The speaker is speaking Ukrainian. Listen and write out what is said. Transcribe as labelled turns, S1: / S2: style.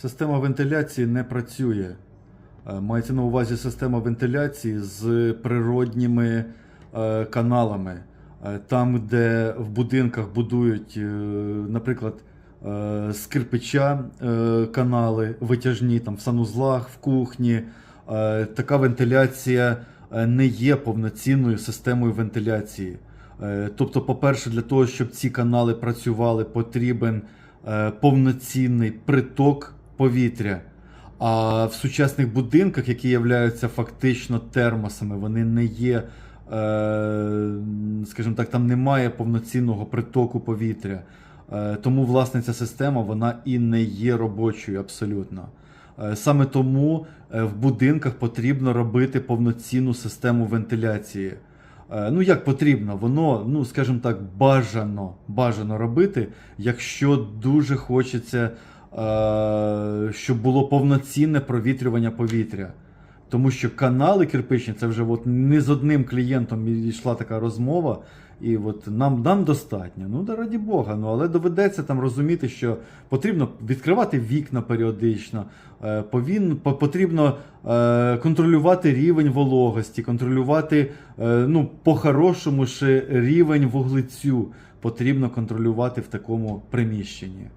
S1: Система вентиляції не працює. Е, Мається на увазі система вентиляції з природніми е, каналами. Е, Там, де в будинках будують, наприклад, з кирпича канали витяжні там, в санузлах, в кухні, така вентиляція не є повноцінною системою вентиляції. Тобто, по-перше, для того, щоб ці канали працювали, потрібен повноцінний приток повітря. А в сучасних будинках, які являються фактично термосами, вони не є, е, скажімо так, там немає повноцінного притоку повітря. Е, Тому, власне, ця система вона і не є робочою абсолютно. Е, Саме тому в будинках потрібно робити повноцінну систему вентиляції. Ну, як потрібно, воно, ну, скажімо так, бажано, бажано робити, якщо дуже хочеться, щоб було повноцінне провітрювання повітря. Тому що канали кирпичні, це вже от не з одним клієнтом йшла така розмова, і от нам, нам достатньо. Ну, да раді Бога, ну але доведеться там розуміти, що потрібно відкривати вікна періодично, е, повін, по- потрібно е, контролювати рівень вологості, контролювати, е, ну, по-хорошому ще рівень вуглецю потрібно контролювати в такому приміщенні.